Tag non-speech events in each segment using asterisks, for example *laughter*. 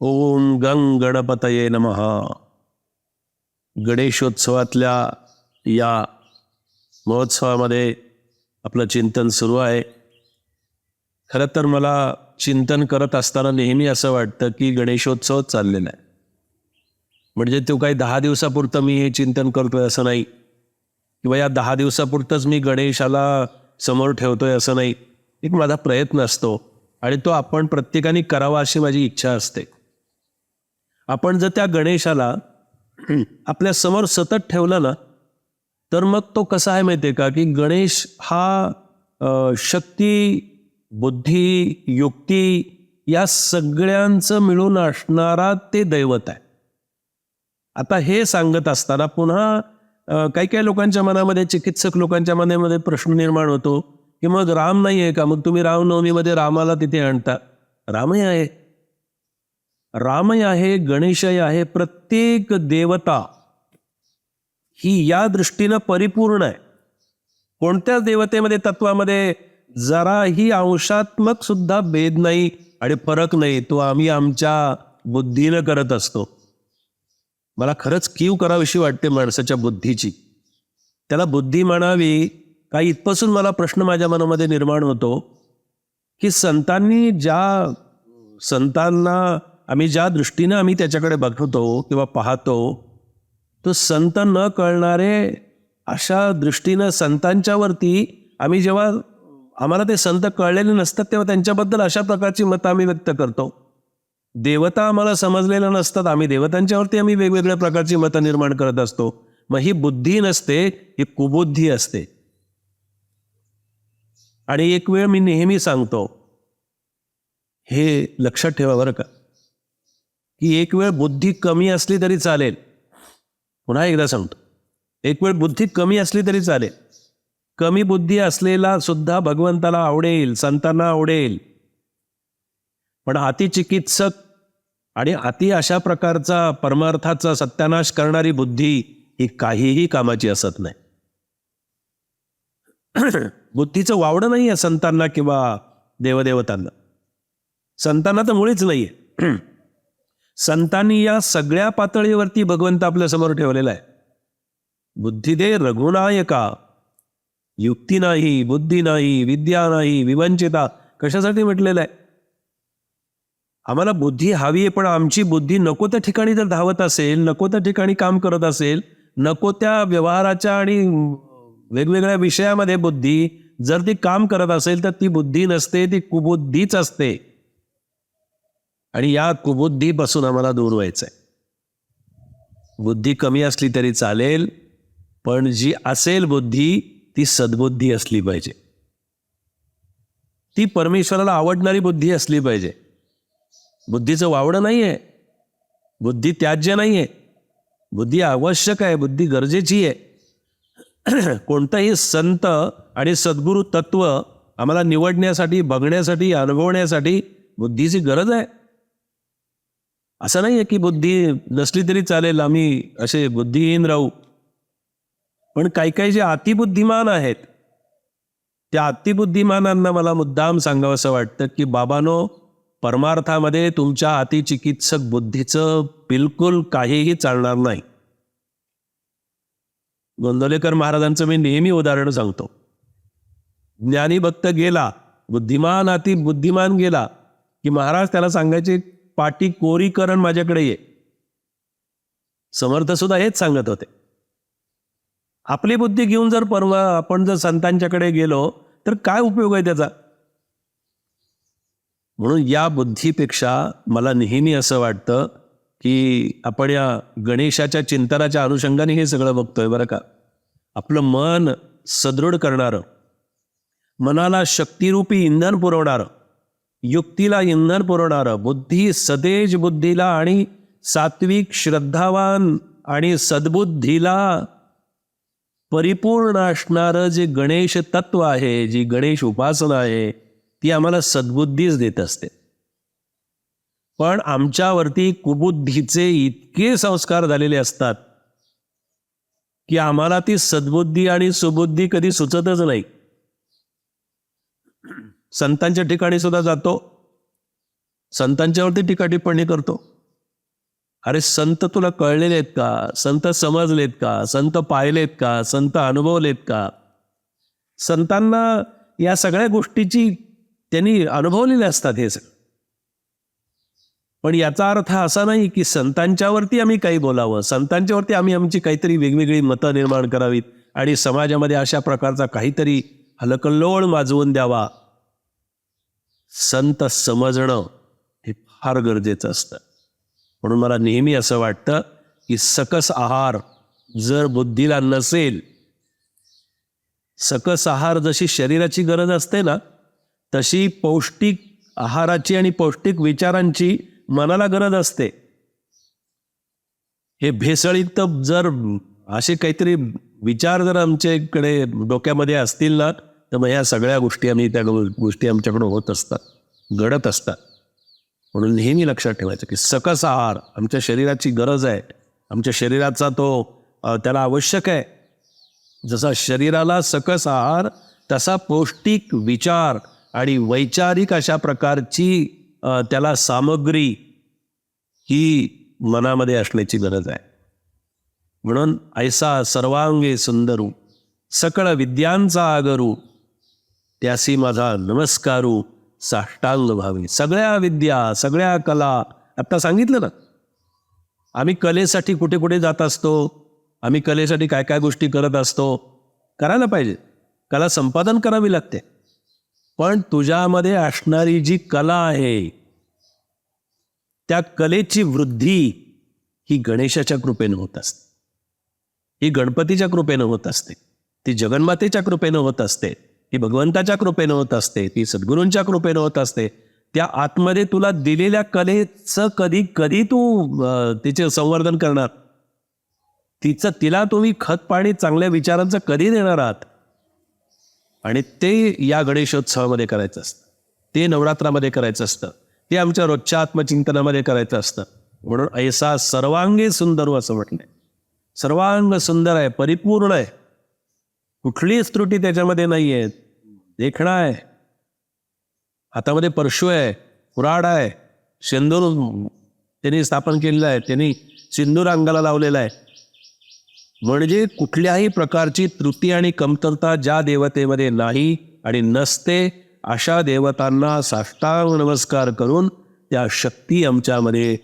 ओम गंग गणपतये नमः. गणेशोत्सवातल्या या महोत्सवामध्ये आपलं चिंतन सुरू आहे. खरं तर मला चिंतन करत असताना नेहमी असं वाटतं की गणेशोत्सव चाललेला आहे. म्हणजे तो काही दहा दिवसापुरतं मी हे चिंतन करतोय असं नाही. किंवा या दहा दिवसापुरतंच मी गणेशाला समोर ठेवतोय असं नाही. एक माझा प्रयत्न असतो. आणि तो आपण प्रत्येकाने करावा अशी माझी इच्छा असते. आपण जर त्या गणेशाला आपल्यासमोर सतत ठेवलं ना तर मग तो कसा आहे माहिती आहे का? की गणेश हा शक्ती बुद्धी युक्ती या सगळ्यांचं मिळून असणारा ते दैवत आहे. आता हे सांगत असताना पुन्हा काही काही लोकांच्या मनामध्ये चिकित्सक लोकांच्या मनामध्ये प्रश्न निर्माण होतो की मग राम नाही आहे का? मग तुम्ही रामनवमीमध्ये रामाला तिथे आणता. रामही आहे. रामही आहे गणेशही आहे प्रत्येक देवता ही या दृष्टीनं परिपूर्ण आहे. कोणत्याच देवतेमध्ये तत्वामध्ये जराही अंशात्मक सुद्धा भेद नाही आणि फरक नाही तो आम्ही आमच्या बुद्धीनं करत असतो. मला खरंच कीव करावीशी वाटते माणसाच्या बुद्धीची. त्याला बुद्धी म्हणावी का इथपासून मला प्रश्न माझ्या मनामध्ये निर्माण होतो की संतांनी ज्या संतांना आम्ही ज्या दृष्टीनं आम्ही त्याच्याकडे बघतो किंवा पाहतो तो संत न कळणारे अशा दृष्टीनं संतांच्यावरती आम्ही जेव्हा आम्हाला ते संत कळलेले नसतात तेव्हा त्यांच्याबद्दल अशा प्रकारची मतं आम्ही व्यक्त करतो. देवता आम्हाला समजलेल्या नसतात आम्ही देवतांच्यावरती आम्ही वेगवेगळ्या प्रकारची मतं निर्माण करत असतो. मग ही बुद्धी नसते ही कुबुद्धी असते. आणि एक वेळ मी नेहमी सांगतो हे लक्षात ठेवा बरं का. की एक वेळ बुद्धी कमी असली तरी चालेल. पुन्हा एकदा सांगतो. एक वेळ बुद्धी कमी असली तरी चालेल. कमी बुद्धी असलेला सुद्धा भगवंताला आवडेल संतांना आवडेल. पण हाती चिकित्सक आणि अति अशा प्रकारचा परमार्थाचा सत्यानाश करणारी बुद्धी ही काहीही कामाची असत नाही. *clears throat* बुद्धीचं वावडं नाही आहे संतांना किंवा देवदेवतांना. संतांना तर मुळीच नाही आहे *clears throat* संतांनी या सगळ्या पातळीवरती भगवंत आपल्यासमोर ठेवलेला आहे. बुद्धी दे रघुनायका. युक्ती नाही बुद्धी नाही विद्या नाही विवंचिता. कशासाठी म्हटलेलं आहे? आम्हाला बुद्धी हवी आहे पण आमची बुद्धी नको त्या ठिकाणी जर धावत असेल नको त्या ठिकाणी काम करत असेल नको त्या व्यवहाराच्या आणि वेगवेगळ्या विषयामध्ये बुद्धी जर ती काम करत असेल तर ती बुद्धी नसते ती कुबुद्धीच असते. आणि या कुबुद्धीपासून आम्हाला दूर व्हायचं आहे बुद्धी कमी असली तरी चालेल पण जी असेल बुद्धी ती सद्बुद्धी असली पाहिजे. ती परमेश्वराला आवडणारी बुद्धी असली पाहिजे. बुद्धीचं वावडं नाही आहे बुद्धी त्याज्य नाही आहे बुद्धी आवश्यक आहे बुद्धी गरजेची आहे. *clears throat* कोणताही संत आणि सद्गुरू तत्व आम्हाला निवडण्यासाठी बघण्यासाठी अनुभवण्यासाठी बुद्धीची गरज आहे. असं नाही आहे की बुद्धी नसली तरी चालेल आम्ही असे बुद्धिहीन राहू. पण काही काही जे अतिबुद्धिमान आहेत त्या अतिबुद्धिमानांना मला मुद्दाम सांगावं असं वाटतं की बाबानो परमार्थामध्ये तुमच्या अतिचिकित्सक बुद्धीचं बिलकुल काहीही चालणार नाही. गोंदवलेकर महाराजांचं मी नेहमी उदाहरण सांगतो. ज्ञानी भक्त गेला बुद्धिमान अति बुद्धिमान गेला की महाराज त्याला सांगायचे पाटी कोरी करण माझ्याकडे ये. समर्थ सुद्धा हेच सांगत होते. आपली बुद्धी घेऊन जर परवा आपण जर संतांच्याकडे गेलो तर काय उपयोग आहे त्याचा? म्हणून या बुद्धीपेक्षा मला नेहमी असं वाटतं की आपण या गणेशाच्या चिंतनाच्या अनुषंगाने हे सगळं बघतोय बरं का. आपलं मन सदृढ करणारं मनाला शक्तिरूपी इंधन पुरवणारं युक्तीला इंधन पुरवणारं बुद्धी सतेज बुद्धीला आणि सात्विक श्रद्धावान आणि सद्बुद्धीला परिपूर्ण असणारं जे गणेश तत्व आहे जी गणेश उपासना आहे ती आम्हाला सद्बुद्धीच देत असते. पण आमच्यावरती कुबुद्धीचे इतके संस्कार झालेले असतात की आम्हाला ती सद्बुद्धी आणि सुबुद्धी कधी सुचतच नाही. संतांच्या ठिकाणी सुद्धा जातो. संतांच्यावरती टीका टिप्पणी करतो. अरे संत तुला कळलेले आहेत का? संत समजलेत का? संत पाहिलेत का? संत अनुभवलेत का? संतांना या सगळ्या गोष्टीची त्यांनी अनुभवलेले असतात हे सगळं. पण याचा अर्थ असा नाही की संतांच्यावरती आम्ही काही बोलावं. संतांच्यावरती आम्ही आमची काहीतरी वेगवेगळी मतं निर्माण करावीत आणि समाजामध्ये अशा प्रकारचा काहीतरी हलकल्लोळ माजवून द्यावा. संत समजणं हे फार गरजेचं असतं. म्हणून मला नेहमी असं वाटतं की सकस आहार जर बुद्धीला नसेल सकस आहार जशी शरीराची गरज असते ना तशी पौष्टिक आहाराची आणि पौष्टिक विचारांची मनाला गरज असते. हे भेसळीत जर असे काहीतरी विचार जर आमच्याकडे डोक्यामध्ये असतील ना तर मग ह्या सगळ्या गोष्टी आम्ही त्या गो- गोष्टी आमच्याकडं होत असतात घडत असतात. म्हणून नेहमी लक्षात ठेवायचं की सकस आहार आमच्या शरीराची गरज आहे. आमच्या शरीराचा तो त्याला आवश्यक आहे. जसा शरीराला सकस आहार तसा पौष्टिक विचार आणि वैचारिक अशा प्रकारची त्याला सामग्री ही मनामध्ये असण्याची गरज आहे. म्हणून ऐसा सर्वांगे सुंदरू सकळ विद्यांचा आगरू त्यासी माझा नमस्कारू साष्टांग व्हावे सगळ्या विद्या सगळ्या कला. आत्ता सांगितलं ना? आम्ही कलेसाठी कुठे कुठे जात असतो आम्ही कलेसाठी काय काय गोष्टी करत असतो करायला पाहिजे. कला संपादन करावी लागते. पण तुझ्यामध्ये असणारी जी कला आहे त्या कलेची वृद्धी ही गणेशाच्या कृपेनं होत असते. ही गणपतीच्या कृपेनं होत असते. ती जगन्मातेच्या कृपेनं होत असते. ती भगवंताच्या कृपेनं होत असते ती सद्गुरूंच्या कृपेनं होत असते. त्या आतमध्ये तुला दिलेल्या कलेचं कधी कधी तू तिचे संवर्धन करणार? तिचं तिला तुम्ही खत पाणी चांगल्या विचारांचं कधी देणार आहात? आणि ते या गणेशोत्सवामध्ये करायचं असतं. ते नवरात्रामध्ये करायचं असतं. ते आमच्या रोजच्या आत्मचिंतनामध्ये करायचं असतं. म्हणून ऐसा सर्वांगी सुंदर असं म्हटलंय. सर्वांग सुंदर आहे परिपूर्ण आहे. कुठलीच त्रुटी त्याच्यामध्ये नाही आहे देखणा आहे. हातामध्ये परशु आहे कुराड आहे. सिंदूर त्यांनी स्थापन केलेलं आहे. त्यांनी सिंदूर अंगाला लावलेला आहे. म्हणजे कुठल्याही प्रकारची त्रुटी आणि कमतरता ज्या देवतेमध्ये नाही आणि नसते अशा देवतांना साष्टांग नमस्कार करून त्या शक्ती आमच्यामध्ये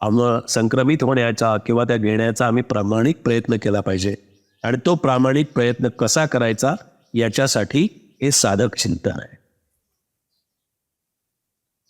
आम संक्रमित होण्याचा किंवा त्या घेण्याचा आम्ही प्रामाणिक प्रयत्न केला पाहिजे. आणि तो प्रामाणिक प्रयत्न कसा करायचा याच्यासाठी हे साधक चिंतन आहे.